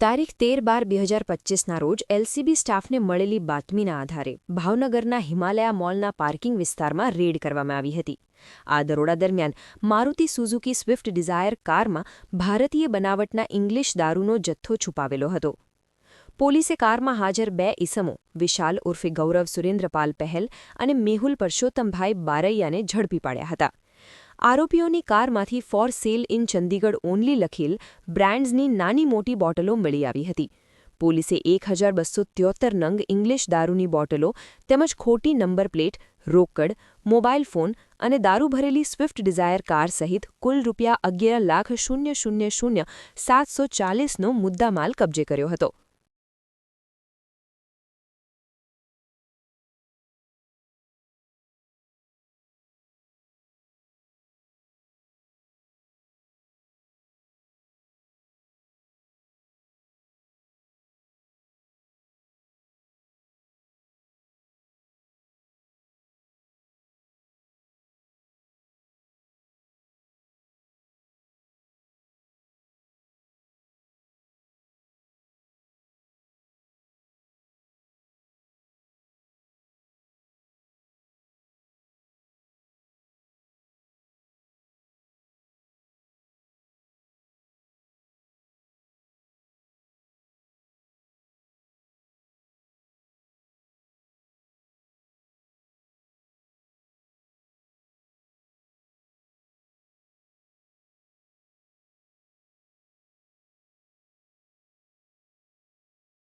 તારીખ તેર બાર બે હજાર પચીસના રોજ એલસીબી સ્ટાફને મળેલી બાતમીના આધારે ભાવનગરના હિમાલયા મોલના પાર્કિંગ વિસ્તારમાં રેડ કરવામાં આવી હતી. આ દરોડા દરમિયાન મારુતિ સુઝુકી સ્વિફ્ટ ડિઝાયર કારમાં ભારતીય બનાવટના ઇંગ્લિશ દારૂનો જથ્થો છુપાવેલો હતો. પોલીસે કારમાં હાજર બે ઇસમો વિશાલ ઉર્ફે ગૌરવ સુરેન્દ્રપાલ પહેલ અને મેહુલ પરસોત્તમભાઈ બારૈયાને ઝડપી પાડ્યા હતા. આરોપીઓની કારમાંથી for sale in Chandigarh only લખેલ બ્રાન્ડ્સની નાની મોટી બોટલો મળી આવી હતી. પોલીસે એક હજાર બસો ત્યોતેર નંગ ઇંગ્લિશ દારૂની બોટલો તેમજ ખોટી નંબર પ્લેટ, રોકડ મોબાઈલ ફોન અને દારૂ ભરેલી સ્વિફ્ટ ડિઝાયર કાર સહિત કુલ રૂપિયા અગિયાર લાખ શૂન્ય શૂન્ય શૂન્ય સાતસો ચાલીસનો મુદ્દામાલ કબજે કર્યો હતો.